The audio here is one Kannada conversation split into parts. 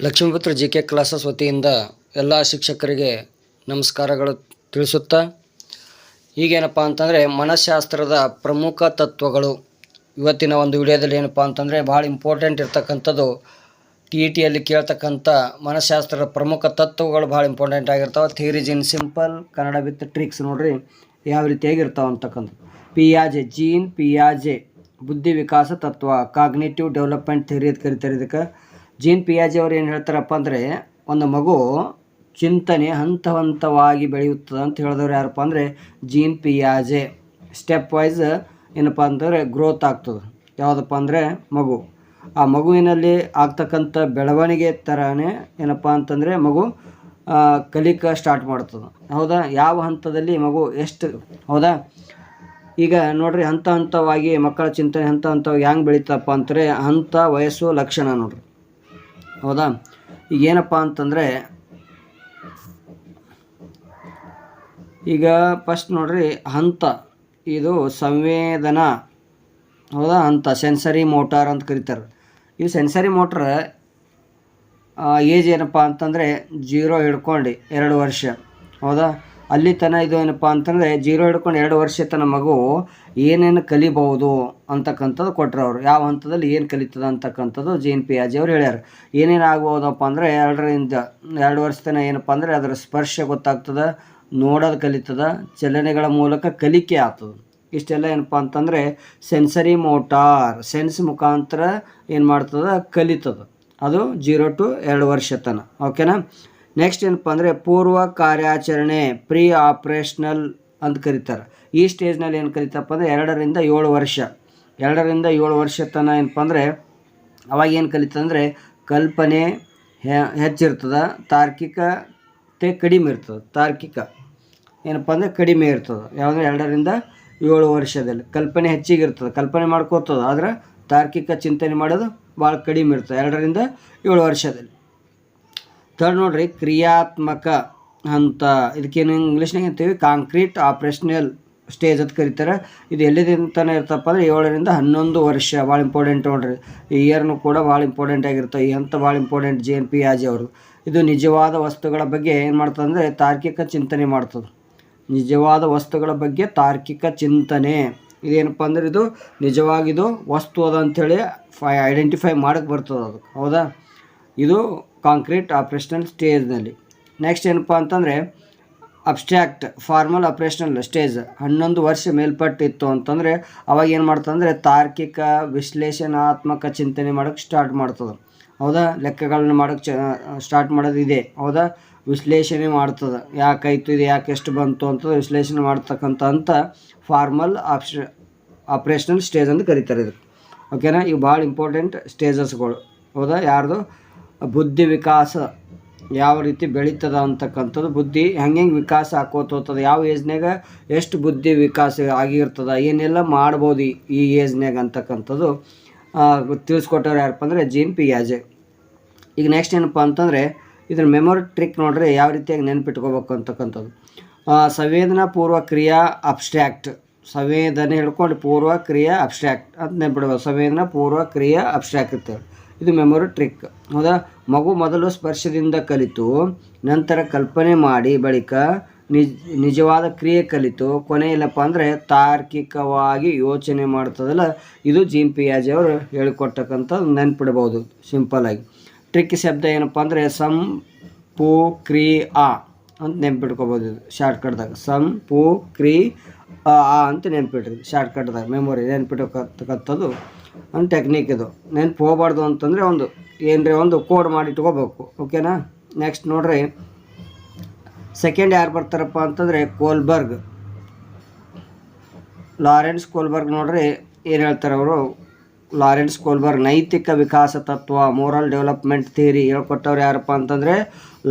ಲಕ್ಷ್ಮೀಪುತ್ರ ಜಿ ಕೆ ಕ್ಲಾಸಸ್ ವತಿಯಿಂದ ಎಲ್ಲ ಶಿಕ್ಷಕರಿಗೆ ನಮಸ್ಕಾರಗಳು ತಿಳಿಸುತ್ತಾ, ಈಗೇನಪ್ಪ ಅಂತಂದರೆ ಮನಃಶಾಸ್ತ್ರದ ಪ್ರಮುಖ ತತ್ವಗಳು. ಇವತ್ತಿನ ಒಂದು ವಿಡಿಯೋದಲ್ಲಿ ಏನಪ್ಪ ಅಂತಂದರೆ ಭಾಳ ಇಂಪಾರ್ಟೆಂಟ್ ಇರ್ತಕ್ಕಂಥದ್ದು ಟಿ ಇ ಟಿಯಲ್ಲಿ ಕೇಳ್ತಕ್ಕಂಥ ಮನಃಶಾಸ್ತ್ರದ ಪ್ರಮುಖ ತತ್ವಗಳು ಭಾಳ important ಆಗಿರ್ತಾವೆ. Theories in simple, Kannada with tricks ನೋಡ್ರಿ, ಯಾವ ರೀತಿಯಾಗಿರ್ತಾವೆ ಅಂತಕ್ಕಂಥದ್ದು. ಪಿಯಾಜೆ ಜೀನ್ ಪಿಯಾಜೆ ಬುದ್ಧಿ ವಿಕಾಸ ತತ್ವ, ಕಾಗ್ನೇಟಿವ್ ಡೆವಲಪ್ಮೆಂಟ್ ಥಿಯರಿ ಅಂತ ಕರಿತಾರೆ ಇದಕ್ಕೆ. ಜೀನ್ ಪಿಯಾಜಿ ಅವ್ರು ಏನು ಹೇಳ್ತಾರಪ್ಪ ಅಂದರೆ, ಒಂದು ಮಗು ಚಿಂತನೆ ಹಂತ ಹಂತವಾಗಿ ಬೆಳೆಯುತ್ತದೆ ಅಂತ ಹೇಳಿದವ್ರು ಯಾರಪ್ಪ ಅಂದರೆ, ಜೀನ್ ಪಿಯಾಜೆ. ಸ್ಟೆಪ್ ವೈಸ್ ಏನಪ್ಪ ಅಂತಂದರೆ ಗ್ರೋತ್ ಆಗ್ತದೆ. ಯಾವುದಪ್ಪ ಅಂದರೆ, ಮಗು. ಆ ಮಗುವಿನಲ್ಲಿ ಆಗ್ತಕ್ಕಂಥ ಬೆಳವಣಿಗೆ ಥರನೇ ಏನಪ್ಪ ಅಂತಂದರೆ, ಮಗು ಕಲಿಕ ಸ್ಟಾರ್ಟ್ ಮಾಡ್ತದೆ. ಹೌದಾ? ಯಾವ ಹಂತದಲ್ಲಿ ಮಗು ಎಷ್ಟು, ಹೌದಾ? ಈಗ ನೋಡ್ರಿ ಹಂತ ಹಂತವಾಗಿ ಮಕ್ಕಳ ಚಿಂತನೆ ಹಂತ ಹಂತವಾಗಿ ಹೆಂಗೆ ಬೆಳೀತಪ್ಪ ಅಂತಾರೆ ಹಂತ, ವಯಸ್ಸು, ಲಕ್ಷಣ ನೋಡ್ರಿ. ಹೌದಾ? ಈಗ ಏನಪ್ಪ ಅಂತಂದರೆ, ಈಗ ಫಸ್ಟ್ ನೋಡ್ರಿ, ಹಂತ. ಇದು ಸಂವೇದನಾ. ಹೌದಾ? ಹಂತ. ಸೆನ್ಸರಿ ಮೋಟಾರ್ ಅಂತ ಕರೀತಾರೆ. ಈ ಸೆನ್ಸರಿ ಮೋಟ್ರ್ ಏಜ್ ಏನಪ್ಪ ಅಂತಂದರೆ ಜೀರೋ ಹಿಡ್ಕೊಂಡು, ಎರಡು ವರ್ಷ. ಹೌದಾ? ಅಲ್ಲಿ ತನ ಇದು ಏನಪ್ಪ ಅಂತಂದರೆ ಜೀರೋ ಹಿಡ್ಕೊಂಡು ಎರಡು ವರ್ಷ ತನ ಮಗು ಏನೇನು ಕಲಿಬಹುದು ಅಂತಕ್ಕಂಥದ್ದು ಕೊಟ್ಟರು ಅವರು. ಯಾವ ಹಂತದಲ್ಲಿ ಏನು ಕಲಿತದ ಅಂತಕ್ಕಂಥದ್ದು ಜಿ ಎನ್ ಪಿ ಆಜಿ ಅವ್ರು ಹೇಳ್ಯಾರ. ಏನೇನು ಆಗ್ಬೋದಪ್ಪ ಅಂದರೆ ಎರಡರಿಂದ ಎರಡು ವರ್ಷ ತನ ಏನಪ್ಪ ಅಂದರೆ ಅದರ ಸ್ಪರ್ಶ ಗೊತ್ತಾಗ್ತದೆ, ನೋಡೋದು ಕಲಿತದ, ಚಲನೆಗಳ ಮೂಲಕ ಕಲಿಕೆ ಆಗ್ತದೆ. ಇಷ್ಟೆಲ್ಲ ಏನಪ್ಪ ಅಂತಂದರೆ ಸೆನ್ಸರಿ ಮೋಟಾರ್ ಸೆನ್ಸ್ ಮುಖಾಂತರ ಏನು ಮಾಡ್ತದ? ಕಲಿತದ. ಅದು ಜೀರೋ ಟು ಎರಡು ವರ್ಷ ತನ ಓಕೆನಾ ನೆಕ್ಸ್ಟ್ ಏನಪ್ಪ ಅಂದರೆ ಪೂರ್ವ ಕಾರ್ಯಾಚರಣೆ ಪ್ರೀ ಆಪ್ರೇಷನಲ್ ಅಂತ ಕರೀತಾರೆ. ಈ ಸ್ಟೇಜ್ನಲ್ಲಿ ಏನು ಕಲಿತಪ್ಪ ಅಂದರೆ ಎರಡರಿಂದ ಏಳು ವರ್ಷ. ಎರಡರಿಂದ ಏಳು ವರ್ಷ ತನ ಏನಪ್ಪ ಅಂದರೆ ಅವಾಗ ಏನು ಕಲಿತಂದರೆ ಕಲ್ಪನೆ ಹೆಚ್ಚಿರ್ತದ ತಾರ್ಕಿಕತೆ ಕಡಿಮೆ ಇರ್ತದೆ, ತಾರ್ಕಿಕ. ಏನಪ್ಪ ಅಂದರೆ ಕಡಿಮೆ ಇರ್ತದೆ. ಯಾವುದಂದ್ರೆ ಎರಡರಿಂದ ಏಳು ವರ್ಷದಲ್ಲಿ ಕಲ್ಪನೆ ಹೆಚ್ಚಿಗೆ ಇರ್ತದೆ ಕಲ್ಪನೆ ಮಾಡ್ಕೋತದ, ಆದ್ರೆ ತಾರ್ಕಿಕ ಚಿಂತನೆ ಮಾಡೋದು ಭಾಳ ಕಡಿಮೆ ಇರ್ತದೆ. ಎರಡರಿಂದ ಏಳು ವರ್ಷದಲ್ಲಿ. ಥರ್ಡ್ ನೋಡ್ರಿ, ಕ್ರಿಯಾತ್ಮಕ ಅಂತ. ಇದಕ್ಕೇನು ಇಂಗ್ಲೀಷ್ನಾಗ ಅಂತೀವಿ ಕಾಂಕ್ರೀಟ್ ಆಪ್ರೇಷನಲ್ ಸ್ಟೇಜ್ ಅಂತ ಕರೀತಾರೆ. ಇದು ಎಲ್ಲಿದಿಂದನೇ ಇರ್ತಪ್ಪ ಅಂದರೆ ಏಳರಿಂದ ಹನ್ನೊಂದು ವರ್ಷ. ಭಾಳ ಇಂಪಾರ್ಟೆಂಟ್ ನೋಡ್ರಿ. ಈ ಇಯರ್ನು ಕೂಡ ಭಾಳ ಇಂಪಾರ್ಟೆಂಟ್ ಆಗಿರ್ತವೆ ಈ ಹಂತ ಭಾಳ ಇಂಪಾರ್ಟೆಂಟ್ ಜೆ ಎನ್ ಪಿ ಆಜಿ ಅವರು. ಇದು ನಿಜವಾದ ವಸ್ತುಗಳ ಬಗ್ಗೆ ಏನು ಮಾಡ್ತದೆ ಅಂದರೆ ತಾರ್ಕಿಕ ಚಿಂತನೆ ಮಾಡ್ತದೆ. ನಿಜವಾದ ವಸ್ತುಗಳ ಬಗ್ಗೆ ತಾರ್ಕಿಕ ಚಿಂತನೆ. ಇದೇನಪ್ಪ ಅಂದ್ರೆ ಇದು ನಿಜವಾಗಿದು ವಸ್ತು ಅದ ಅಂಥೇಳಿ ಫೈ ಐಡೆಂಟಿಫೈ ಮಾಡೋಕ್ಕೆ ಬರ್ತದೆ ಅದು. ಹೌದಾ? ಇದು ಕಾಂಕ್ರೀಟ್ ಆಪ್ರೇಷನಲ್ ಸ್ಟೇಜ್ನಲ್ಲಿ. ನೆಕ್ಸ್ಟ್ ಏನಪ್ಪ ಅಂತಂದರೆ, ಅಬ್ಸ್ಟ್ರಾಕ್ಟ್ ಫಾರ್ಮಲ್ ಆಪ್ರೇಷನಲ್ ಸ್ಟೇಜ್, ಹನ್ನೊಂದು ವರ್ಷ ಮೇಲ್ಪಟ್ಟಿತ್ತು ಅಂತಂದರೆ, ಅವಾಗ ಏನು ಮಾಡ್ತಂದರೆ, ತಾರ್ಕಿಕ ವಿಶ್ಲೇಷಣಾತ್ಮಕ ಚಿಂತನೆ ಮಾಡೋಕ್ಕೆ ಸ್ಟಾರ್ಟ್ ಮಾಡ್ತದೆ. ಹೌದಾ? ಲೆಕ್ಕಗಳನ್ನು ಮಾಡೋಕ್ಕೆ ಚ ಸ್ಟಾರ್ಟ್ ಮಾಡೋದು ಇದೆ. ಹೌದಾ? ವಿಶ್ಲೇಷಣೆ ಮಾಡ್ತದೆ. ಯಾಕಾಯ್ತು? ಇದು ಯಾಕೆ ಎಷ್ಟು ಬಂತು ಅಂತ ವಿಶ್ಲೇಷಣೆ ಮಾಡ್ತಕ್ಕಂಥ ಅಂತ ಫಾರ್ಮಲ್ ಆಪ್ಷ ಆಪ್ರೇಷನಲ್ ಸ್ಟೇಜ್ ಅಂತ ಕರೀತಾರೆ ಇದಕ್ಕೆ. ಓಕೆನಾ? ಇವು ಭಾಳ ಇಂಪಾರ್ಟೆಂಟ್ ಸ್ಟೇಜಸ್ಗಳು ಹೌದಾ? ಯಾರ್ದು? ಬುದ್ಧಿ ವಿಕಾಸ ಯಾವ ರೀತಿ ಬೆಳೀತದ ಅಂತಕ್ಕಂಥದ್ದು, ಬುದ್ಧಿ ಹೆಂಗೆ ಹೆಂಗೆ ವಿಕಾಸ ಆಕೋತ ಯಾವ ಏಜ್ನಾಗ ಎಷ್ಟು ಬುದ್ಧಿ ವಿಕಾಸ ಆಗಿರ್ತದ, ಏನೆಲ್ಲ ಮಾಡ್ಬೋದು ಈ- ಏಜ್ನಾಗ ಅಂತಕ್ಕಂಥದ್ದು ತಿಳಿಸ್ಕೊಟ್ಟವ್ರು ಯಾರಪ್ಪ ಅಂದರೆ ಜೀನ್ ಪಿ ಯಾಜೆ. ಈಗ ನೆಕ್ಸ್ಟ್ ಏನಪ್ಪ ಅಂತಂದರೆ, ಇದ್ರ ಮೆಮೊರಿ ಟ್ರಿಕ್ ನೋಡ್ರಿ ಯಾವ ರೀತಿಯಾಗಿ ನೆನ್ಪಿಟ್ಕೋಬೇಕು ಅಂತಕ್ಕಂಥದ್ದು. ಸಂವೇದನಾ ಪೂರ್ವ ಕ್ರಿಯಾ ಅಬ್ಸ್ಟ್ರಾಕ್ಟ್ ಸಂವೇದನೆ ಹಿಡ್ಕೊಂಡು ಪೂರ್ವ ಕ್ರಿಯಾ ಅಬ್ಸ್ಟ್ರಾಕ್ಟ್ ಅಂತ ನೆನ್ಪಿಡ್ಬೇಕು ಸಂವೇದನಾ ಪೂರ್ವ ಕ್ರಿಯಾ ಅಬ್ಸ್ಟ್ರಾಕ್ಟ್ ಅಂತೇಳಿ. ಇದು ಮೆಮೊರಿ ಟ್ರಿಕ್. ಹೌದಾ? ಮಗು ಮೊದಲು ಸ್ಪರ್ಶದಿಂದ ಕಲಿತು, ನಂತರ ಕಲ್ಪನೆ ಮಾಡಿ, ಬಳಿಕ ನಿಜ, ನಿಜವಾದ ಕ್ರಿಯೆ ಕಲಿತು. ಕೊನೆ ಇಲ್ಲಪ್ಪ ಅಂದರೆ ತಾರ್ಕಿಕವಾಗಿ ಯೋಚನೆ ಮಾಡ್ತದಲ್ಲ, ಇದು ಜೀನ್ ಪಿಯಾಜಿ ಅವರು ಹೇಳಿಕೊಟ್ಟಕ್ಕಂಥ ನೆನ್ಪಿಡ್ಬೋದು ಸಿಂಪಲಾಗಿ ಟ್ರಿಕ್ ಶಬ್ದ ಏನಪ್ಪ ಅಂದರೆ ಸಂ, ಪೂ, ಕ್ರಿ, ಆ ಅಂತ ನೆನ್ಪಿಟ್ಕೋಬೋದು ಇದು, ಶಾರ್ಟ್ಕಟ್ದಾಗ. ಸಂ, ಪೂ, ಕ್ರಿ ಆ ಅಂತ ನೆನ್ಪಿಟ್ರಿ, ಶಾರ್ಟ್ಕಟ್ದಾಗ. ಮೆಮೊರಿ ನೆನ್ಪಿಟ್ಕೊತಕ್ಕಂಥದ್ದು ಒಂದು ಟೆಕ್ನಿಕ್ ಇದು. ನೆನ್ಪು ಹೋಗ್ಬಾರ್ದು ಅಂತಂದರೆ ಒಂದು, ಏನರೇ ಒಂದು ಕೋಡ್ ಮಾಡಿ ಇಟ್ಕೋಬೇಕು ಓಕೆನಾ ನೆಕ್ಸ್ಟ್ ನೋಡ್ರಿ. ಸೆಕೆಂಡ್ ಯಾರು ಬರ್ತಾರಪ್ಪ ಅಂತಂದರೆ ಕೋಲ್ಬರ್ಗ್ ಲಾರೆನ್ಸ್ ಕೋಲ್ಬರ್ಗ್ ನೋಡ್ರಿ, ಏನು ಹೇಳ್ತಾರೆ ಅವರು? ಲಾರೆನ್ಸ್ ಕೋಲ್ಬರ್ಗ್ ನೈತಿಕ ವಿಕಾಸ ತತ್ವ ಮೋರಲ್ ಡೆವಲಪ್ಮೆಂಟ್ ಥಿಯರಿ ಹೇಳ್ಕೊಟ್ಟವ್ರು ಯಾರಪ್ಪ ಅಂತಂದರೆ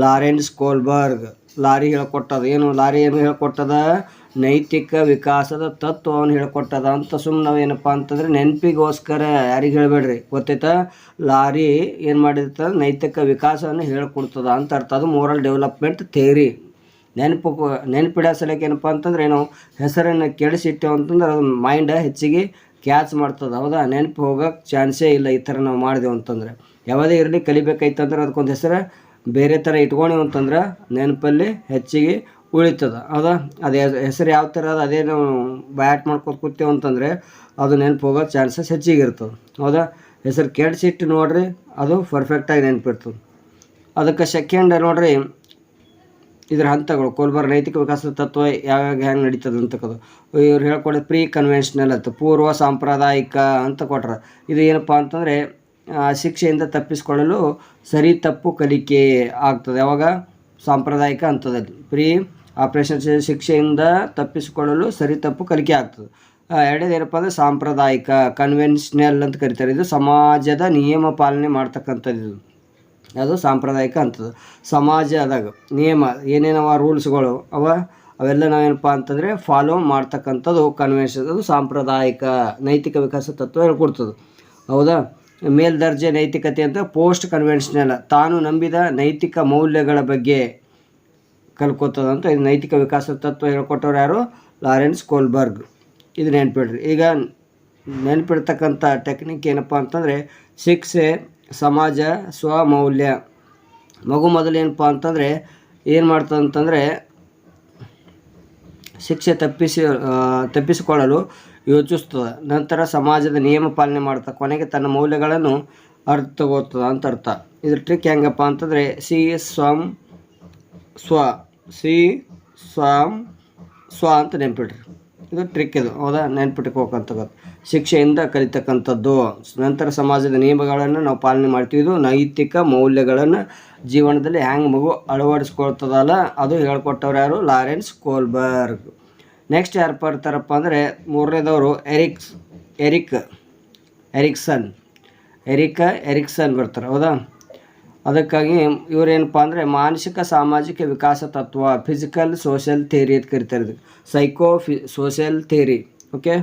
ಲಾರೆನ್ಸ್ ಕೋಲ್ಬರ್ಗ್ ಲಾರಿ ಹೇಳ್ಕೊಟ್ಟದ ಏನು ಲಾರಿ ಏನು ಹೇಳ್ಕೊಟ್ಟದ? ನೈತಿಕ ವಿಕಾಸದ ತತ್ವವನ್ನು ಹೇಳ್ಕೊಟ್ಟದ ಅಂತ ಸುಮ್ಮನೆ ನಾವೇನಪ್ಪ ಅಂತಂದರೆ ನೆನಪಿಗೋಸ್ಕರ. ಯಾರಿಗೆ ಹೇಳಬೇಡ್ರಿ? ಗೊತ್ತೈತಾ ಲಾರಿ ಏನು ಮಾಡಿರ್ತದ ನೈತಿಕ ವಿಕಾಸವನ್ನು ಹೇಳ್ಕೊಡ್ತದ ಅಂತ ಅರ್ಥ. ಅದು ಮೋರಲ್ ಡೆವಲಪ್ಮೆಂಟ್ ಥೇರಿ ನೆನಪು ನೆನಪಿಡೋ ಸಲಕ್ಕೆ ಏನಪ್ಪ ಅಂತಂದ್ರೆ ಏನು ಹೆಸರನ್ನು ಕೆಡಿಸಿಟ್ಟೆವು ಅಂತಂದ್ರೆ ಅದು ಮೈಂಡ್ ಹೆಚ್ಚಿಗೆ ಕ್ಯಾಚ್ ಮಾಡ್ತದೆ. ಹೌದಾ? ನೆನಪು ಹೋಗೋಕ್ಕೆ ಚಾನ್ಸೇ ಇಲ್ಲ ಈ ಥರ ನಾವು ಮಾಡಿದೆವು ಅಂತಂದರೆ. ಯಾವುದೇ ಇರಲಿ ಕಲಿಬೇಕಾಯ್ತಂದ್ರೆ ಅದಕ್ಕೊಂದು ಹೆಸರು ಬೇರೆ ಥರ ಇಟ್ಕೊಂಡಿವಿ ಅಂತಂದ್ರೆ ನೆನಪಲ್ಲಿ ಹೆಚ್ಚಿಗೆ ಉಳಿತದ. ಅದ, ಅದು ಹೆಸರು ಯಾವ ಥರ ಅದು ಅದೇ ನಾವು ಬ್ಯಾಟ್ ಮಾಡ್ಕೊತ ಕೂತೇವೆ ಅಂತಂದರೆ ಅದು ನೆನಪು ಹೋಗೋ ಚಾನ್ಸಸ್ ಹೆಚ್ಚಿಗೆ ಇರ್ತದೆ ಹೌದಾ? ಹೆಸರು ಕೆಡ್ಸಿಟ್ಟು ನೋಡ್ರಿ, ಅದು ಪರ್ಫೆಕ್ಟಾಗಿ ನೆನಪಿರ್ತದೆ. ಅದಕ್ಕೆ ಸೆಕೆಂಡ್ ನೋಡ್ರಿ, ಇದ್ರ ಹಂತಗಳು, ಕೋಲ್ಬರ್ ನೈತಿಕ ವಿಕಾಸದ ತತ್ವ ಯಾವ್ಯಾವ ಹೆಂಗೆ ನಡೀತದೆ ಅಂತಕ್ಕದು ಇವ್ರು ಹೇಳ್ಕೊಡೋದು ಪ್ರೀ ಕನ್ವೆನ್ಷನಲ್ ಅಂತ, ಪೂರ್ವ ಸಾಂಪ್ರದಾಯಿಕ ಅಂತ ಕೊಟ್ರ. ಇದು ಏನಪ್ಪ ಅಂತಂದರೆ ಶಿಕ್ಷೆಯಿಂದ ತಪ್ಪಿಸಿಕೊಳ್ಳಲು ಸರಿ ತಪ್ಪು ಕಲಿಕೆ ಆಗ್ತದೆ. ಯಾವಾಗ ಸಾಂಪ್ರದಾಯಿಕ ಹಂತದಲ್ಲಿ. ಪ್ರೀ ಆಪರೇಷನ್ ಶಿಕ್ಷೆಯಿಂದ ತಪ್ಪಿಸಿಕೊಳ್ಳಲು ಸರಿ ತಪ್ಪು ಕಲಿಕೆ ಆಗ್ತದೆ. ಎರಡನೇದು ಏನಪ್ಪ ಅಂದರೆ ಸಾಂಪ್ರದಾಯಿಕ ಕನ್ವೆನ್ಷನಲ್ ಅಂತ ಕರಿತಾರೆ. ಇದು ಸಮಾಜದ ನಿಯಮ ಪಾಲನೆ ಮಾಡ್ತಕ್ಕಂಥದ್ದು ಅದು ಸಾಂಪ್ರದಾಯಿಕ ಅಂತದ್ದು ಸಮಾಜದಾಗ ನಿಯಮ, ಏನೇನವ ರೂಲ್ಸ್ಗಳು ಅವ, ಅವೆಲ್ಲ ನಾವೇನಪ್ಪ ಅಂತಂದರೆ ಫಾಲೋ ಮಾಡ್ತಕ್ಕಂಥದ್ದು ಕನ್ವೆನ್ಷನ್ ಅದು ಸಾಂಪ್ರದಾಯಿಕ ನೈತಿಕ ವಿಕಾಸ ತತ್ವ ಹೇಳ್ಕೊಡ್ತದೆ ಹೌದಾ? ಮೇಲ್ದರ್ಜೆ ನೈತಿಕತೆ ಅಂತ ಪೋಸ್ಟ್ ಕನ್ವೆನ್ಷನಲ್ ತಾನು ನಂಬಿದ ನೈತಿಕ ಮೌಲ್ಯಗಳ ಬಗ್ಗೆ ಕಲ್ಕೋತದಂತ ಇದು ನೈತಿಕ ವಿಕಾಸ ತತ್ವ ಹೇಳ್ಕೊಟ್ಟವ್ರು ಯಾರು? Lawrence Kohlberg. ಇದು ನೆನ್ಪಿಡ್ರಿ. ಈಗ ನೆನ್ಪಿಡ್ತಕ್ಕಂಥ ಟೆಕ್ನಿಕ್ ಏನಪ್ಪ ಅಂತಂದರೆ ಶಿಕ್ಷೆ, ಸಮಾಜ, ಸ್ವಮೌಲ್ಯ. ಮಗು ಮೊದಲು ಏನಪ್ಪ ಅಂತಂದರೆ ಏನು ಮಾಡ್ತದೆ ಅಂತಂದರೆ ಶಿಕ್ಷೆ ತಪ್ಪಿಸಿ ತಪ್ಪಿಸಿಕೊಳ್ಳಲು ಯೋಚಿಸ್ತದೆ. ನಂತರ ಸಮಾಜದ ನಿಯಮ ಪಾಲನೆ ಮಾಡ್ತದೆ ಕೊನೆಗೆ ತನ್ನ ಮೌಲ್ಯಗಳನ್ನು ಅರ್ಥ ತಗೋತದ ಅಂತ ಅರ್ಥ. ಇದ್ರ ಟ್ರಿಕ್ ಹೆಂಗಪ್ಪ ಅಂತಂದರೆ ಸಿ ಸ್ವಂ ಸ್ವ ಸಿ ಸ್ವಂ ಸ್ವ ಅಂತ ನೆನ್ಪಿಡ್ರಿ ಇದು ಟ್ರಿಕ್ ಇದು. ಹೌದಾ? ನೆನ್ಪಿಟ್ಕೋಕಂತದ್ದು ಶಿಕ್ಷೆಯಿಂದ ಕಲಿತಕ್ಕಂಥದ್ದು. ನಂತರ ಸಮಾಜದ ನಿಯಮಗಳನ್ನು ನಾವು ಪಾಲನೆ ಮಾಡ್ತೀವಿ. ಇದು ನೈತಿಕ ಮೌಲ್ಯಗಳನ್ನು ಜೀವನದಲ್ಲಿ ಹ್ಯಾಂಗೆ ಮಗು ಅಳವಡಿಸ್ಕೊಳ್ತದಲ್ಲ? ಅದು ಹೇಳ್ಕೊಟ್ಟವ್ರು ಯಾರು? Lawrence Kohlberg. ನೆಕ್ಸ್ಟ್ ಯಾರು ಬರ್ತಾರಪ್ಪ ಅಂದರೆ ಮೂರನೇದವರು Eriks Erik Erikson Erik Erikson ಬರ್ತಾರೆ, ಹೌದಾ? ಅದಕ್ಕಾಗಿ ಇವರೇನಪ್ಪ ಅಂದರೆ ಮಾನಸಿಕ, ಸಾಮಾಜಿಕ ವಿಕಾಸ ತತ್ವ ಫಿಸಿಕಲ್ ಸೋಷಿಯಲ್ ಥಿಯರಿ ಅಂತ ಕರಿತಾರೆ ಇದಕ್ಕೆ ಸೈಕೋ ಫಿ ಸೋಷಿಯಲ್ ಥಿಯರಿ ಓಕೆ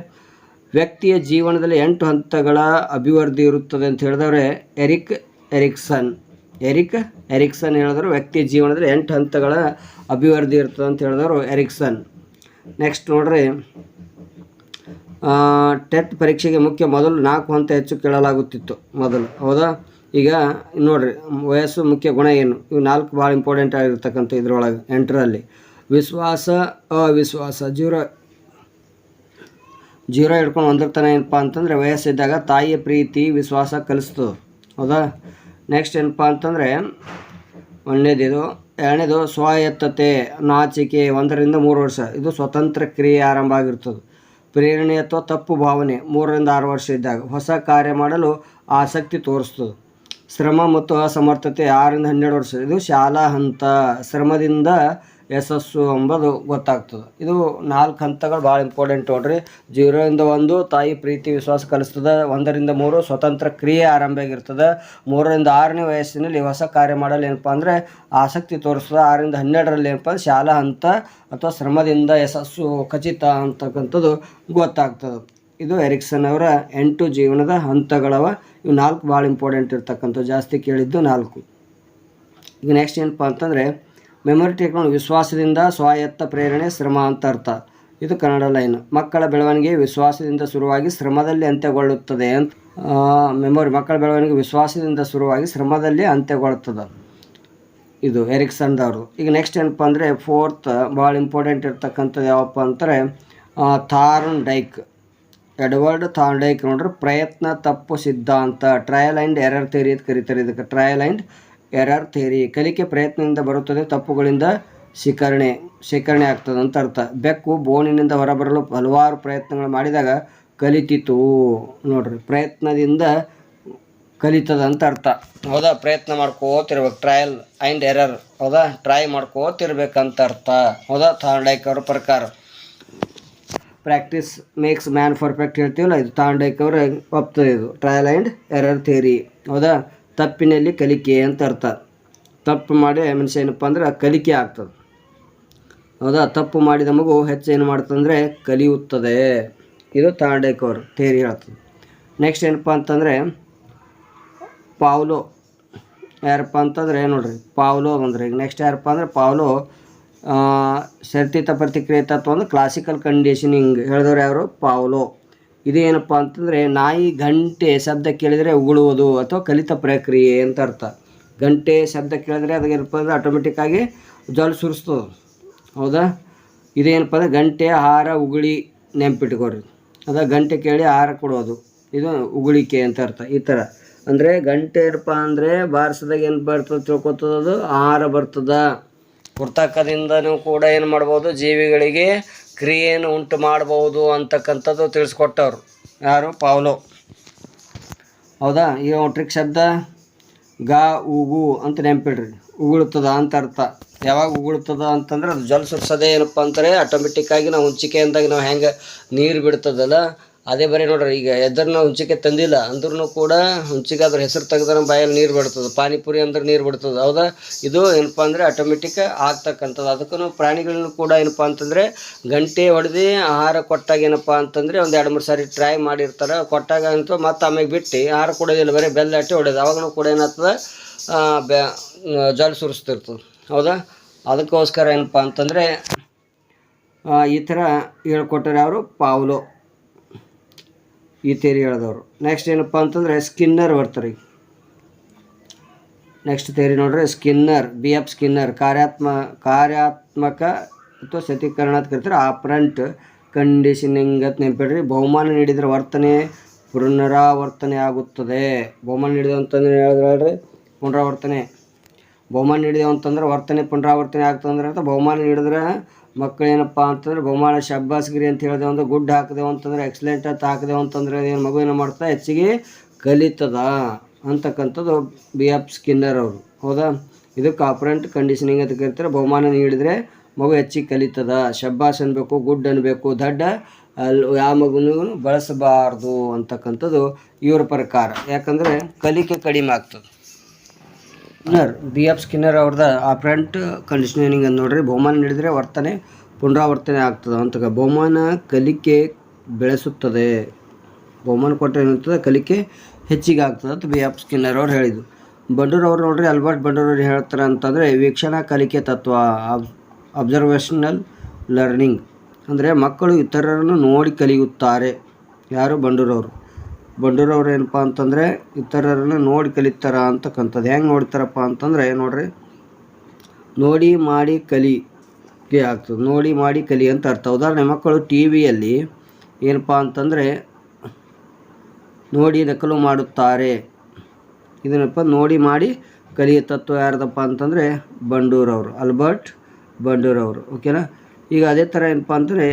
ವ್ಯಕ್ತಿಯ ಜೀವನದಲ್ಲಿ ಎಂಟು ಹಂತಗಳ ಅಭಿವೃದ್ಧಿ ಇರುತ್ತದೆ ಅಂತ ಹೇಳಿದವ್ರೆ ಎರಿಕ್ ಎರಿಕ್ಸನ್ ಎರಿಕ್ ಎರಿಕ್ಸನ್ ಹೇಳಿದ್ರು ವ್ಯಕ್ತಿಯ ಜೀವನದಲ್ಲಿ ಎಂಟು ಹಂತಗಳ ಅಭಿವೃದ್ಧಿ ಇರ್ತದೆ ಅಂತ ಹೇಳಿದವರು ಎರಿಕ್ಸನ್ ನೆಕ್ಸ್ಟ್ ನೋಡ್ರಿ. ಟೆಟ್ ಪರೀಕ್ಷೆಗೆ ಮುಖ್ಯ ಮೊದಲು ನಾಲ್ಕು ಹಂತ ಹೆಚ್ಚು ಕೇಳಲಾಗುತ್ತಿತ್ತು ಮೊದಲು. ಹೌದಾ? ಈಗ ನೋಡ್ರಿ, ವಯಸ್ಸು ಮುಖ್ಯ ಗುಣ ಏನು? ಇವು ನಾಲ್ಕು ಭಾಳ ಇಂಪಾರ್ಟೆಂಟ್ ಆಗಿರ್ತಕ್ಕಂಥ ಇದ್ರೊಳಗೆ, ಎಂಟರಲ್ಲಿ. ವಿಶ್ವಾಸ, ಅವಿಶ್ವಾಸ. ಜೀರೋ ಜೀರೋ ಹಿಡ್ಕೊಂಡು ಒಂದಿರ್ತಾನೆ ಏನಪ್ಪ ಅಂತಂದರೆ, ವಯಸ್ಸಿದ್ದಾಗ ತಾಯಿಯ ಪ್ರೀತಿ, ವಿಶ್ವಾಸ ಕಲಿಸ್ತದೆ. ಹೌದಾ? ನೆಕ್ಸ್ಟ್ ಏನಪ್ಪ ಅಂತಂದರೆ ಒಂದನೇದು ಇದು ಎರಡನೇದು ಸ್ವಾಯತ್ತತೆ, ನಾಚಿಕೆ, ಒಂದರಿಂದ ಮೂರು ವರ್ಷ. ಇದು ಸ್ವತಂತ್ರ ಕ್ರಿಯೆ ಆರಂಭ ಆಗಿರ್ತದೆ. ಪ್ರೇರಣೆ ಅಥವಾ ತಪ್ಪು ಭಾವನೆ ಮೂರರಿಂದ ಆರು ವರ್ಷ ಇದ್ದಾಗ ಹೊಸ ಕಾರ್ಯ ಮಾಡಲು ಆಸಕ್ತಿ ತೋರಿಸ್ತದೆ. ಶ್ರಮ ಮತ್ತು ಅಸಮರ್ಥತೆ ಆರರಿಂದ ಹನ್ನೆರಡು ವರ್ಷ. ಇದು ಶಾಲಾ ಹಂತ. ಶ್ರಮದಿಂದ ಯಶಸ್ಸು ಎಂಬುದು ಗೊತ್ತಾಗ್ತದೆ. ಇದು ನಾಲ್ಕು ಹಂತಗಳು ಭಾಳ ಇಂಪಾರ್ಟೆಂಟ್ ನೋಡ್ರಿ. ಜೀರೋಯಿಂದ ಒಂದು ತಾಯಿ ಪ್ರೀತಿ, ವಿಶ್ವಾಸ ಕಲಿಸ್ತದೆ. ಒಂದರಿಂದ ಮೂರು ಸ್ವತಂತ್ರ ಕ್ರಿಯೆ ಆರಂಭ ಆಗಿರ್ತದೆ. ಮೂರರಿಂದ ಆರನೇ ವಯಸ್ಸಿನಲ್ಲಿ ಹೊಸ ಕಾರ್ಯ ಮಾಡಲು ಏನಪ್ಪ ಅಂದರೆ ಆಸಕ್ತಿ ತೋರಿಸ್ತದೆ. ಆರರಿಂದ ಹನ್ನೆರಡರಲ್ಲಿ ಏನಪ್ಪ ಶಾಲಾ ಹಂತ ಅಥವಾ ಶ್ರಮದಿಂದ ಯಶಸ್ಸು ಖಚಿತ ಅಂತಕ್ಕಂಥದ್ದು ಗೊತ್ತಾಗ್ತದೆ. ಇದು ಎರಿಕ್ಸನ್ ಅವರ ಎಂಟು ಜೀವನದ ಹಂತಗಳವ. ಇವು ನಾಲ್ಕು ಭಾಳ ಇಂಪಾರ್ಟೆಂಟ್ ಇರ್ತಕ್ಕಂಥ ಜಾಸ್ತಿ ಕೇಳಿದ್ದು ನಾಲ್ಕು. ಈಗ ನೆಕ್ಸ್ಟ್ ಏನಪ್ಪ ಅಂತಂದರೆ ಮೆಮೊರಿ ಟೆಕ್ನಾಲಜಿ ವಿಶ್ವಾಸದಿಂದ ಸ್ವಾಯತ್ತ ಪ್ರೇರಣೆ, ಶ್ರಮ ಅಂತ ಅರ್ಥ. ಇದು ಕನ್ನಡ ಲೈನ್. ಮಕ್ಕಳ ಬೆಳವಣಿಗೆ ವಿಶ್ವಾಸದಿಂದ ಶುರುವಾಗಿ ಶ್ರಮದಲ್ಲಿ ಅಂತ್ಯಗೊಳ್ಳುತ್ತದೆ ಅಂತ ಮೆಮೊರಿ ಮಕ್ಕಳ ಬೆಳವಣಿಗೆ ವಿಶ್ವಾಸದಿಂದ ಶುರುವಾಗಿ ಶ್ರಮದಲ್ಲಿ ಅಂತ್ಯಗೊಳ್ಳುತ್ತದೆ. ಇದು ಎರಿಕ್ಸನ್ದವರು ಈಗ ನೆಕ್ಸ್ಟ್ ಏನಪ್ಪ ಅಂದರೆ ಫೋರ್ತ್ ಭಾಳ ಇಂಪಾರ್ಟೆಂಟ್ ಇರ್ತಕ್ಕಂಥದ್ದು ಯಾವಪ್ಪ ಅಂದರೆ Thorndike Edward Thorndike ನೋಡ್ರಿ ಪ್ರಯತ್ನ, ತಪ್ಪು, ಸಿದ್ಧಾಂತ ಟ್ರಯಲ್ ಆ್ಯಂಡ್ ಎರರ್ ಥಿಯರಿ ಅಂತ ಕರೀತಾರೆ ಇದಕ್ಕೆ. ಟ್ರಯಲ್ ಆ್ಯಂಡ್ ಎರರ್ ಥೇರಿ ಕಲಿಕೆ ಪ್ರಯತ್ನದಿಂದ ಬರುತ್ತದೆ, ತಪ್ಪುಗಳಿಂದ ಶಿಕರಣೆ, ಶೇಖರಣೆ ಆಗ್ತದೆ ಅಂತ ಅರ್ಥ. ಬೆಕ್ಕು ಬೋನಿನಿಂದ ಹೊರಬರಲು ಹಲವಾರು ಪ್ರಯತ್ನಗಳು ಮಾಡಿದಾಗ ಕಲಿತಿತ್ತು ನೋಡ್ರಿ, ಪ್ರಯತ್ನದಿಂದ ಕಲಿತದ ಅಂತ ಅರ್ಥ. ಹೌದಾ? ಪ್ರಯತ್ನ ಮಾಡ್ಕೋತಿರ್ಬೇಕು ಟ್ರಯಲ್ ಆ್ಯಂಡ್ ಎರರ್ ಹೌದಾ? ಟ್ರೈ ಮಾಡ್ಕೋತಿರ್ಬೇಕಂತ ಅರ್ಥ. ಹೌದಾ? ತಾಂಡೈಕ್ ಅವ್ರ ಪ್ರಕಾರ. ಪ್ರಾಕ್ಟೀಸ್ ಮೇಕ್ಸ್ ಮ್ಯಾನ್ ಪರ್ಫೆಕ್ಟ್ ಹೇಳ್ತೀವಲ್ಲ, ಇದು ತಾಂಡೈಕ್ ಅವ್ರ ಒಪ್ತದೆ ಇದು. ಟ್ರಯಲ್ ಆ್ಯಂಡ್ ಎರರ್ ಥೇರಿ ಹೌದಾ? ತಪ್ಪಿನಲ್ಲಿ ಕಲಿಕೆ ಅಂತ ಅರ್ಥ. ತಪ್ಪು ಮಾಡಿ ಮನುಷ್ಯ ಏನಪ್ಪ ಅಂದ್ರೆ ಕಲಿಕೆ ಆಗ್ತದೆ. ಹೌದಾ? ತಪ್ಪು ಮಾಡಿದ ಮಗು ಹೆಚ್ಚು ಏನು ಮಾಡ್ತಂದರೆ ಕಲಿಯುತ್ತದೆ. ಇದು ತಾಂಡೇಕ್ ಅವರು ಥಿಯರಿ ಹೇಳ್ತದೆ. ನೆಕ್ಸ್ಟ್ ಏನಪ್ಪ ಅಂತಂದರೆ ಪಾವ್ಲೋ. ಯಾರಪ್ಪ ಅಂತಂದರೆ ನೋಡ್ರಿ, ಪಾವ್ಲೋ ಬಂದ್ರೆ. ಈಗ ನೆಕ್ಸ್ಟ್ ಯಾರಪ್ಪ ಅಂದ್ರೆ ಪಾವ್ಲೋ ಶರ್ತಿತ ಪ್ರತಿಕ್ರಿಯೆ ತತ್ವ ಅಂದ್ರೆ ಕ್ಲಾಸಿಕಲ್ ಕಂಡೀಷನಿಂಗ್ ಹೇಳಿದವ್ರು ಯಾರು? ಪಾವ್ಲೋ. ಇದೇನಪ್ಪ ಅಂತಂದರೆ ನಾಯಿ ಗಂಟೆ ಶಬ್ದ ಕೇಳಿದರೆ ಉಗುಳುವುದು ಅಥವಾ ಕಲಿತ ಪ್ರಕ್ರಿಯೆ ಅಂತ ಅರ್ಥ. ಗಂಟೆ ಶಬ್ದ ಕೇಳಿದ್ರೆ ಅದಕ್ಕೇನಪ್ಪ ಅಂದರೆ ಆಟೋಮೆಟಿಕ್ಕಾಗಿ ಜಲ್ ಸುರಿಸ್ತದೆ. ಹೌದಾ? ಇದೇನಪ್ಪ ಅಂದ್ರೆ ಗಂಟೆ ಆಹಾರ ಉಗುಳಿ ನೆನ್ಪಿಟ್ಕೊರಿ ಅದ ಗಂಟೆ ಕೇಳಿ ಆಹಾರ ಕೊಡೋದು ಇದು ಉಗುಳಿಕೆ ಅಂತ ಅರ್ಥ. ಈ ಥರ ಅಂದರೆ ಗಂಟೆ ಏನಪ್ಪ ಅಂದರೆ ಬಾರಿಸಿದಾಗ ಏನು ಬರ್ತದೆ ತಿಳ್ಕೊತದ ಅದು? ಆಹಾರ ಬರ್ತದ. ಹುರ್ತಾಕದಿಂದನೂ ಕೂಡ ಏನು ಮಾಡ್ಬೋದು? ಜೀವಿಗಳಿಗೆ ಕ್ರಿಯೆಯನ್ನು ಉಂಟು ಮಾಡಬಹುದು ಅಂತಕ್ಕಂಥದ್ದು ತಿಳಿಸ್ಕೊಟ್ಟವ್ರು. ಯಾರು? ಪಾವ್ಲೋ. ಹೌದಾ? ಈಗ ಟ್ರಿಕ್ ಶಬ್ದ ಗಾ ಉಗು ಅಂತ ನೆನಪಿಡ್ರಿ. ಉಗುಳುತ್ತದ ಅಂತ ಅರ್ಥ. ಯಾವಾಗ ಉಗುಳುತ್ತದ ಅಂತಂದ್ರೆ ಅದು ಜಲ ಸುರಿಸೋದೇ ಏನಪ್ಪ ಅಂತಾರೆ ಆಟೋಮೆಟಿಕ್ಕಾಗಿ ನಾವು ಹುಂಚಿಕೆ ಅಂದಾಗ ನಾವು ಹೆಂಗೆ ನೀರು ಬಿಡ್ತದಲ್ಲ ಅದೇ ಬರೀ ನೋಡ್ರಿ, ಈಗ ಎದ್ರ ನಾವು ಹುಂಚಿಕೆ ತಂದಿಲ್ಲ ಅಂದ್ರೂ ಕೂಡ ಹುಂಚಿಗೆ ಅದ್ರ ಹೆಸರು ತೆಗೆದ್ರೆ ಬಾಯಲ್ಲಿ ನೀರು ಬಿಡ್ತದೆ ಪಾನಿಪುರಿ ಅಂದ್ರೆ ನೀರು ಬಿಡ್ತದೆ ಹೌದಾ? ಇದು ಏನಪ್ಪ ಅಂದರೆ ಆಟೋಮೆಟಿಕ್ ಆಗ್ತಕ್ಕಂಥದ್ದು. ಅದಕ್ಕೂ ಪ್ರಾಣಿಗಳನ್ನು ಕೂಡ ಏನಪ್ಪ ಅಂತಂದರೆ ಗಂಟೆ ಹೊಡೆದು ಆಹಾರ ಕೊಟ್ಟಾಗ ಏನಪ್ಪ ಅಂತಂದರೆ ಒಂದು ಎರಡು ಮೂರು ಸಾರಿ ಟ್ರೈ ಮಾಡಿರ್ತಾರೆ. ಕೊಟ್ಟಾಗ ಅಂತ ಮತ್ತೆ ಆಮೇಲೆ ಬಿಟ್ಟು ಆಹಾರ ಕೊಡೋದಿಲ್ಲ ಬರೀ ಬೆಲ್ಲ ಅಟ್ಟಿ ಹೊಡೆಯೋದು. ಅವಾಗೂ ಕೂಡ ಏನಾಗ್ತದೆ? ಬ್ಯಾ ಜಲ ಸುರಿಸ್ತಿರ್ತದೆ. ಹೌದಾ? ಅದಕ್ಕೋಸ್ಕರ ಏನಪ್ಪ ಅಂತಂದರೆ ಈ ಥರ ಹೇಳ್ಕೊಟ್ಟರೆ ಅವರು ಪಾವ್ಲೋ. ಈ ತೇರಿ ಹೇಳಿದವರು. ನೆಕ್ಸ್ಟ್ ಏನಪ್ಪ ಅಂತಂದರೆ ಸ್ಕಿನ್ನರ್ ಬರ್ತಾರೆ ನೆಕ್ಸ್ಟ್ ತೇರಿ ನೋಡ್ರಿ ಸ್ಕಿನ್ನರ್ ಬಿ ಎಫ್ ಸ್ಕಿನ್ನರ್, ಕಾರ್ಯಾತ್ಮ, ಕಾರ್ಯಾತ್ಮಕ ಅಥವಾ ಸತೀಕರಣ ಅಂತ ಕರಿತಾರೆ ಆಪ್ರಂಟ್ ಕಂಡೀಷನಿಂಗ್ ಅಂತ ನೆನಪಿಡ್ರಿ. ಬಹುಮಾನ ನೀಡಿದರೆ ವರ್ತನೆ ಪುನರಾವರ್ತನೆ ಆಗುತ್ತದೆ. ಬಹುಮಾನ ನೀಡಿದೆ ಅಂತಂದ್ರೆ ಹೇಳಿದ್ರೆ ಹೇಳ್ರಿ. ಪುನರಾವರ್ತನೆ. ಬಹುಮಾನ ನೀಡಿದೆವು ಅಂತಂದ್ರೆ ವರ್ತನೆ ಪುನರಾವರ್ತನೆ ಆಗ್ತದಂದ್ರೆ ಅಂತ ಬಹುಮಾನ ನೀಡಿದ್ರೆ ಮಕ್ಕಳು ಏನಪ್ಪ ಅಂತಂದ್ರೆ ಬಹುಮಾನ ಶಬ್ಬಾಸ್ಗಿರಿ ಅಂತ ಹೇಳಿದೆ ಅಂದ್ರೆ ಗುಡ್ ಹಾಕಿದೆವು ಅಂತಂದ್ರೆ ಎಕ್ಸಲೆಂಟ್ ಅಂತ ಹಾಕಿದೆವು ಅಂತಂದ್ರೆ ಏನು ಮಗು ಏನು ಮಾಡ್ತಾ ಹೆಚ್ಚಿಗೆ ಕಲಿತದ ಅಂತಕ್ಕಂಥದ್ದು ಬಿ. ಎಫ್. ಸ್ಕಿನ್ನರ್ ಅವರು. ಹೌದಾ? ಇದು ಕಾಪರೆಂಟ್ ಕಂಡೀಷನಿಂಗ್ ಅಂತ ಕರಿತಾರೆ. ಬಹುಮಾನ ನೀಡಿದರೆ ಮಗು ಹೆಚ್ಚಿಗೆ ಕಲಿತದ. ಶಬ್ಬಾಸ್ ಅನ್ಬೇಕು ಗುಡ್ ಅನ್ಬೇಕು, ದಡ್ಡ ಅಲ್ಲಿ ಯಾವ ಮಗುನೂ ಬಳಸಬಾರ್ದು ಅಂತಕ್ಕಂಥದ್ದು ಇವ್ರ ಪ್ರಕಾರ. ಯಾಕಂದರೆ ಕಲಿಕೆ ಕಡಿಮೆ ಆಗ್ತದೆ. ಸ್ಕಿನ್ನರ್ ಬಿ ಎಫ್ ಸ್ಕಿನ್ನರ್ ಅವ್ರದ್ದು ಆಪ್ರೆಂಟ್ ಕಂಡೀಷನಿಂಗ್ ಅಂತ ನೋಡ್ರಿ. ಬಹುಮಾನ ನೀಡಿದರೆ ವರ್ತನೆ ಪುನರಾವರ್ತನೆ ಆಗ್ತದೆ. ಅಂತ ಬಹುಮಾನ ಕಲಿಕೆ ಬೆಳೆಸುತ್ತದೆ. ಬಹುಮಾನ ಕೊಟ್ಟರೆ ಏನಿರ್ತದೆ ಕಲಿಕೆ ಹೆಚ್ಚಿಗೆ ಆಗ್ತದೆ ಅಂತ ಬಿ ಎಫ್ ಸ್ಕಿನ್ನರ್ ಅವ್ರು ಹೇಳಿದರು. ಬಂಡೂರ್ ಅವ್ರು ನೋಡ್ರಿ, ಅಲ್ಬರ್ಟ್ ಬಂಡೂರ್ ಅವ್ರು ಹೇಳ್ತಾರೆ ಅಂತಂದರೆ, ವೀಕ್ಷಣಾ ಕಲಿಕೆ ತತ್ವ ಅಬ್ಸರ್ವೇಷನಲ್ ಲರ್ನಿಂಗ್ ಅಂದರೆ ಮಕ್ಕಳು ಇತರರನ್ನು ನೋಡಿ ಕಲಿಯುತ್ತಾರೆ. ಯಾರು ಬಂಡೂರವರು ಬಂಡೂರವ್ರು ಏನಪ್ಪ ಅಂತಂದರೆ ಇತರರನ್ನು ನೋಡಿ ಕಲಿತಾರ ಅಂತಕ್ಕಂಥದ್ದು ಹೆಂಗೆ ನೋಡ್ತಾರಪ್ಪ ಅಂತಂದರೆ ನೋಡ್ರಿ, ನೋಡಿ ಮಾಡಿ ಕಲಿಗೆ ಆಗ್ತದೆ. ನೋಡಿ ಮಾಡಿ ಕಲಿ ಅಂತ ಅರ್ಥ. ಉದಾಹರಣೆ, ಮಕ್ಕಳು ಟಿ ವಿಯಲ್ಲಿ ಏನಪ್ಪ ಅಂತಂದರೆ ನೋಡಿ ನಕಲು ಮಾಡುತ್ತಾರೆ. ಇದನ್ನಪ್ಪ ನೋಡಿ ಮಾಡಿ ಕಲಿಯ ತತ್ವ ಯಾರ್ದಪ್ಪ ಅಂತಂದರೆ ಬಂಡೂರವರು, ಅಲ್ಬರ್ಟ್ ಬಂಡೂರವರು. ಓಕೆನಾ? ಈಗ ಅದೇ ಥರ ಏನಪ್ಪ ಅಂತಂದರೆ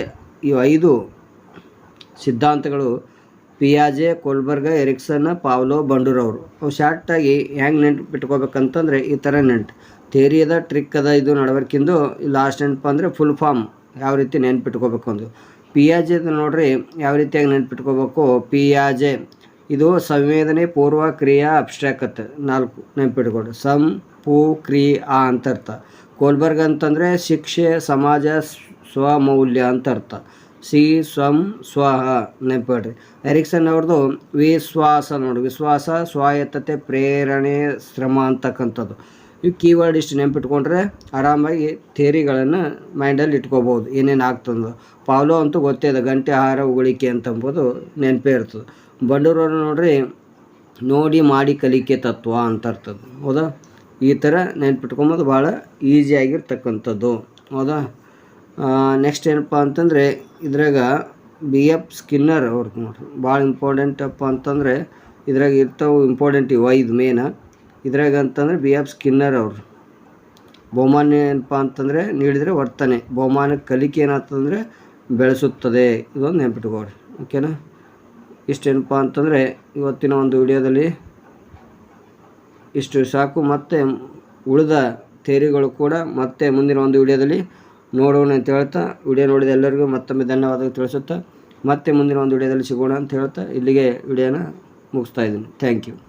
ಈ ಐದು ಸಿದ್ಧಾಂತಗಳು ಪಿಯಾಜೆ, ಕೋಲ್ಬರ್ಗ, ಎರಿಕ್ಸನ್, ಪಾವ್ಲೋ, ಬಂಡೂರವರು. ಅವು ಶಾರ್ಟಾಗಿ ಹೆಂಗೆ ನೆನ್ಪಿಟ್ಕೋಬೇಕಂತಂದರೆ ಈ ಥರ ನೆನ್ಪು. ಥೇರಿ ಅದ ಟ್ರಿಕ್ ಅದ ಇದು ನಡವರ್ಕಿಂದು. ಲಾಸ್ಟ್ ನೆನಪು ಅಂದರೆ ಫುಲ್ ಫಾರ್ಮ್ ಯಾವ ರೀತಿ ನೆನ್ಪಿಟ್ಕೋಬೇಕು ಅಂದು. ಪಿಯಾಜೆ ನೋಡ್ರಿ ಯಾವ ರೀತಿಯಾಗಿ ನೆನ್ಪಿಟ್ಕೋಬೇಕು ಪಿಯಾಜೆ. ಇದು ಸಂವೇದನೆ ಪೂರ್ವ ಕ್ರಿಯಾ ಅಬ್ಸ್ಟ್ರಾಕತ್ ನಾಲ್ಕು ನೆನ್ಪಿಟ್ಕೊಂಡು ಸಂ, ಪೂ, ಕ್ರಿ, ಆ ಅಂತ ಅರ್ಥ. ಕೋಲ್ಬರ್ಗ್ ಅಂತಂದರೆ ಶಿಕ್ಷೆ, ಸಮಾಜ ಸ್ವಮೌಲ್ಯ ಅಂತ ಅರ್ಥ. ಸಿ ಸ್ವಂ ಸ್ವಹ. ನೆನಪಿಡ್ರಿ ಎರಿಕ್ಸನ್ ಅವ್ರದ್ದು ವಿಶ್ವಾಸ ನೋಡಿ. ವಿಶ್ವಾಸ, ಸ್ವಾಯತ್ತತೆ, ಪ್ರೇರಣೆ, ಶ್ರಮ ಅಂತಕ್ಕಂಥದ್ದು. ಇವು ಕೀವರ್ಡ್ ಇಷ್ಟು ನೆನಪಿಟ್ಕೊಂಡ್ರೆ ಆರಾಮಾಗಿ ಥೇರಿಗಳನ್ನು ಮೈಂಡಲ್ಲಿ ಇಟ್ಕೋಬೋದು. ಏನೇನು ಆಗ್ತದೆ. ಪಾವ್ಲೋ ಅಂತೂ ಗೊತ್ತೇ ಇದೆ. ಗಂಟೆ ಆಹಾರ ಉಗುಳಿಕೆ ಅಂತಂಬೋದು ನೆನಪೇ ಇರ್ತದೆ. ಬಂಡೂರವ್ರು ನೋಡ್ರಿ, ನೋಡಿ ಮಾಡಿ ಕಲಿಕೆ ತತ್ವ ಅಂತ ಇರ್ತದೆ ಹೌದಾ? ಈ ಥರ ನೆನ್ಪಿಟ್ಕೊಂಬೋದು ಭಾಳ ಈಸಿಯಾಗಿರ್ತಕ್ಕಂಥದ್ದು ಹೌದಾ? ನೆಕ್ಸ್ಟ್ ಏನಪ್ಪ ಅಂತಂದರೆ ಇದ್ರಾಗ ಬಿ ಎಫ್ ಸ್ಕಿನ್ನರ್ ಅವ್ರದ್ದು ನೋಡ್ರಿ. ಭಾಳ ಇಂಪಾರ್ಟೆಂಟಪ್ಪ ಅಂತಂದರೆ ಇದ್ರಾಗ ಇರ್ತಾವೆ ಇಂಪಾರ್ಟೆಂಟ್ ಇವ ಇದು ಮೇನ ಇದ್ರಾಗ ಅಂತಂದರೆ ಬಿ ಎಫ್ ಸ್ಕಿನ್ನರ್ ಅವರು. ಬಹುಮಾನ ಏನಪ್ಪ ಅಂತಂದರೆ ನೀಡಿದರೆ ವರ್ತನೆ. ಬಹುಮಾನ ಕಲಿಕೆ ಏನಾಗ್ತದಂದರೆ ಬೆಳೆಸುತ್ತದೆ. ಇದೊಂದು ನೆನ್ಪಿಟ್ಕೊಳ್ರಿ. ಓಕೆನಾ ಇಷ್ಟೇನಪ್ಪ ಅಂತಂದರೆ ಇವತ್ತಿನ ಒಂದು ವಿಡಿಯೋದಲ್ಲಿ ಇಷ್ಟು ಸಾಕು. ಮತ್ತು ಉಳಿದ ಥೇರಿಗಳು ಕೂಡ ಮತ್ತೆ ಮುಂದಿನ ಒಂದು ವಿಡಿಯೋದಲ್ಲಿ ನೋಡೋಣ ಅಂತ ಹೇಳ್ತಾ, ವಿಡಿಯೋ ನೋಡಿದ ಎಲ್ಲರಿಗೂ ಮತ್ತೊಮ್ಮೆ ಧನ್ಯವಾದಗಳು ತಿಳಿಸುತ್ತಾ, ಮತ್ತೆ ಮುಂದಿನ ಒಂದು ವಿಡಿಯೋದಲ್ಲಿ ಸಿಗೋಣ ಅಂತ ಹೇಳ್ತಾ, ಇಲ್ಲಿಗೆ ವಿಡಿಯೋನ ಮುಗಿಸ್ತಾ ಇದ್ದೀನಿ. Thank you